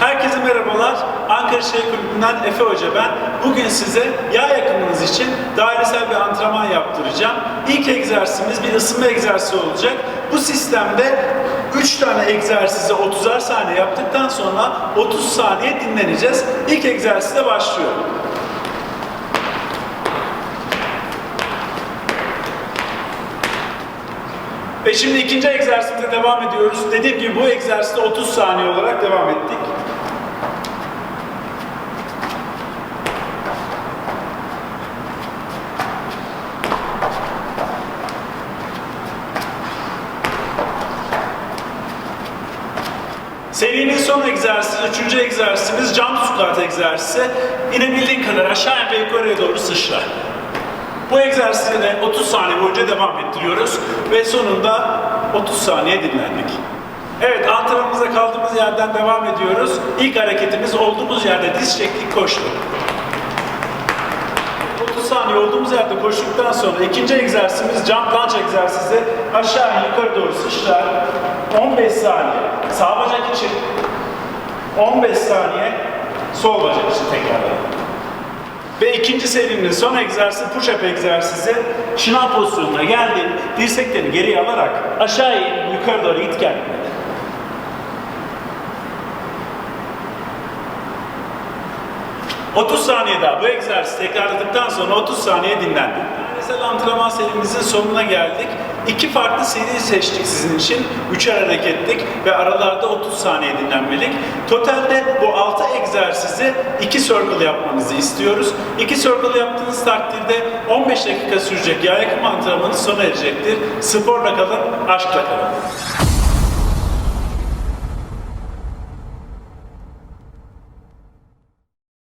Herkese merhabalar. Ankara Şehir Kulübü'nden Efe Hoca ben. Bugün size yağ yakımınız için dairesel bir antrenman yaptıracağım. İlk egzersizimiz bir ısınma egzersizi olacak. Bu sistemde 3 tane egzersizi 30'ar saniye yaptıktan sonra 30 saniye dinleneceğiz. İlk egzersize başlıyorum. Ve şimdi ikinci egzersizimize devam ediyoruz. Dediğim gibi bu egzersizde 30 saniye olarak devam ettik. Serinin son egzersizi, üçüncü egzersizimiz jump squat egzersizi. İnebildiğin kadar aşağı ve yukarıya doğru sıçra. Bu egzersizi de 30 saniye boyunca devam ettiriyoruz ve sonunda 30 saniye dinlendik. Evet, antrenmanımıza kaldığımız yerden devam ediyoruz. İlk hareketimiz olduğumuz yerde diz çektik, koştuk. 30 saniye olduğumuz yerde koştuktan sonra ikinci egzersizimiz jump lunge egzersizi. Aşağı yukarı doğru sıçrar. 15 saniye sağ bacak için, 15 saniye sol bacak için tekrarlayalım. Ve ikinci serinin son egzersizi push-up egzersizi. Şınav pozisyonuna geldin, dirsekleri geriye alarak aşağı yukarı doğru git gel. ...30 saniye daha bu egzersizi tekrarladıktan sonra 30 saniye dinlendik. Dairesel antrenman serimizin sonuna geldik. İki farklı seri seçtik sizin için. Üçer hareketlik ve aralarda 30 saniye dinlenmelik. Totalde bu 6 egzersizi 2 circle yapmanızı istiyoruz. 2 circle yaptığınız takdirde 15 dakika sürecek yağ yakım antrenmanı sona erecektir. Sporla kalın, aşkla kalın.